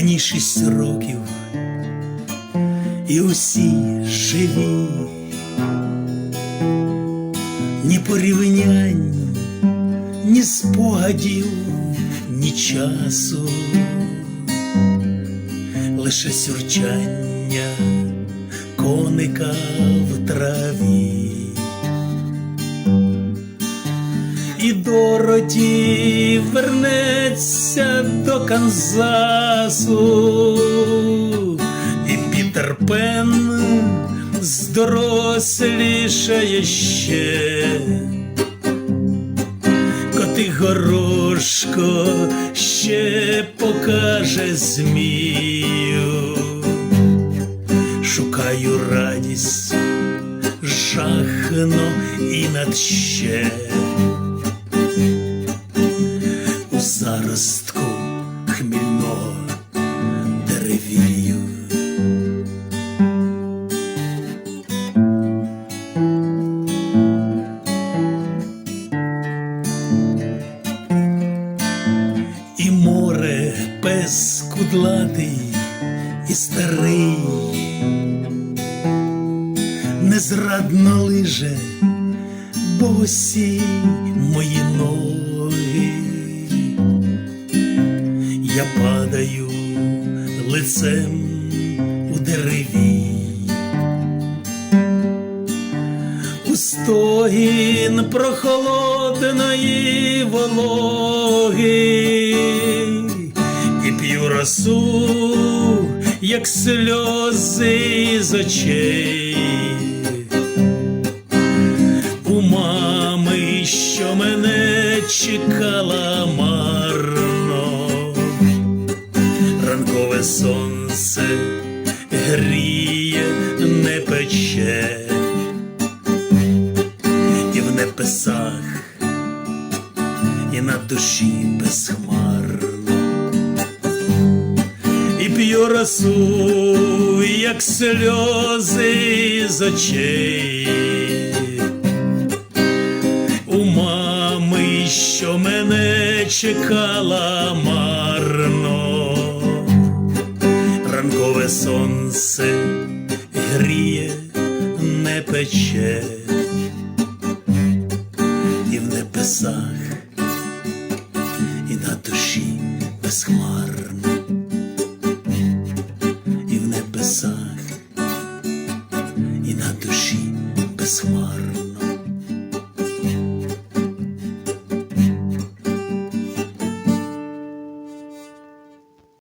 Мені шість років, і усі живі, ні порівнянь, ні спогадів, ні часу, лише сюрчання коника в траві. І Дороті вернеться до Канзасу, і Пітер Пен здорослішає ще. Коти горошко ще покаже змію. Шукаю радість, жахно і надще. Заростку хмільного деревію. І море пес кудлатий і старий, незрадно лиже босі мої ноги. Я падаю лицем у дереві. У стогін прохолодної вологи і п'ю росу, як сльози з очей. У мами, що мене чекала марно, сонце гріє, не пече. І в небесах, і на душі безхмарно, і п'ю росу, як сльози з очей. У мами, що мене чекала марно, ранкове сонце гріє, не пече, і в небесах, і на душі безхмарно, і в небесах, і на душі безхмарно.